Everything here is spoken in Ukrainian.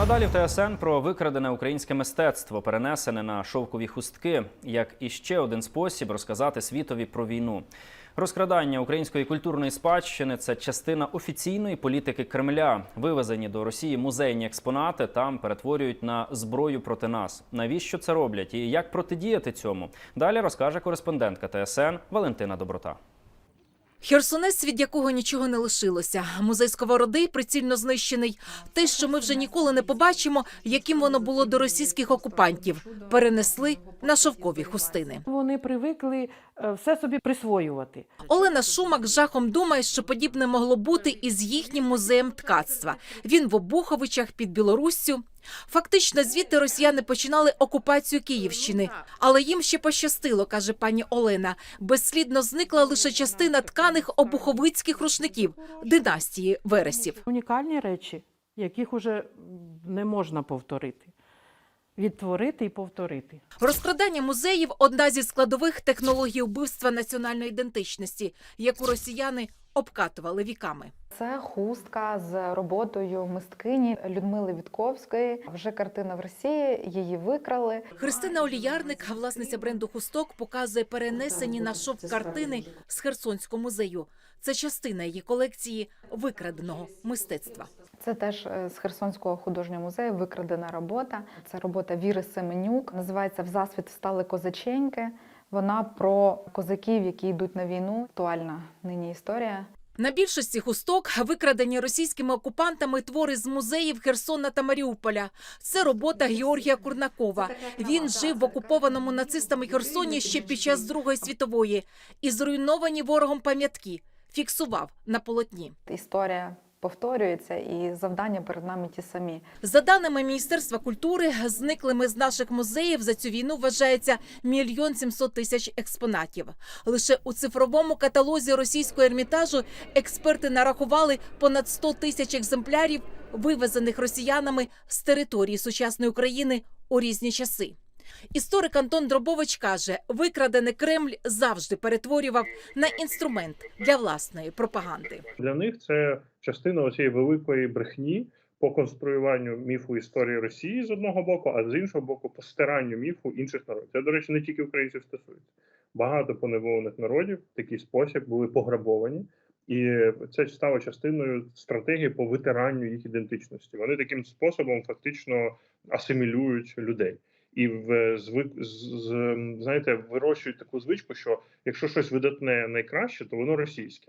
Ну а далі в ТСН про викрадене українське мистецтво, перенесене на шовкові хустки, як іще один спосіб розказати світові про війну. Розкрадання української культурної спадщини це частина офіційної політики Кремля. Вивезені до Росії музейні експонати там перетворюють на зброю проти нас. Навіщо це роблять і як протидіяти цьому? Далі розкаже кореспондентка ТСН Валентина Доброта. Херсонес, від якого нічого не лишилося. Музей сковороди прицільно знищений. Те, що ми вже ніколи не побачимо, яким воно було до російських окупантів, перенесли на шовкові хустини. Вони привикли е, все собі присвоювати. Олена Шумак з жахом думає, що подібне могло бути і з їхнім музеєм ткацтва. Він в Обуховичах під Білоруссю. Фактично, звідти росіяни починали окупацію Київщини, але їм ще пощастило, каже пані Олена. Безслідно зникла лише частина тканих обуховицьких рушників династії Вересів. Унікальні речі, яких уже не можна повторити. Відтворити і повторити. Розкрадання музеїв одна зі складових технологій вбивства національної ідентичності, яку росіяни обкатували віками. Це хустка з роботою мисткині Людмили Вітковської. Вже картина в Росії, її викрали. Христина Оліярник, власниця бренду хусток, показує перенесені на шов картини з Херсонського музею. Це частина її колекції викраденого мистецтва. Це теж е, з Херсонського художнього музею викрадена робота. Це робота Віри Семенюк. Називається В засвіт встали козаченьки. Вона про козаків, які йдуть на війну. Актуальна нині історія. На більшості хусток викрадені російськими окупантами твори з музеїв Херсона та Маріуполя. Це робота Георгія Курнакова. Він жив в окупованому нацистами Херсоні ще під час Другої світової і зруйновані ворогом пам'ятки фіксував на полотні. Історія повторюється, і завдання перед нами ті самі. За даними Міністерства культури, зниклими з наших музеїв за цю війну вважається мільйон сімсот тисяч експонатів. Лише у цифровому каталозі російського ермітажу експерти нарахували понад 100 тисяч екземплярів, вивезених росіянами з території сучасної України у різні часи. Історик Антон Дробович каже, викрадений Кремль завжди перетворював на інструмент для власної пропаганди. Для них це частина цієї великої брехні по конструюванню міфу історії Росії з одного боку, а з іншого боку, по стиранню міфу інших народів. Це, до речі, не тільки українців стосується. Багато поневолених народів в такий спосіб були пограбовані, і це стало частиною стратегії по витиранню їх ідентичності. Вони таким способом фактично асимілюють людей. І в звик з, знаєте, вирощують таку звичку, що якщо щось видатне найкраще, то воно російське.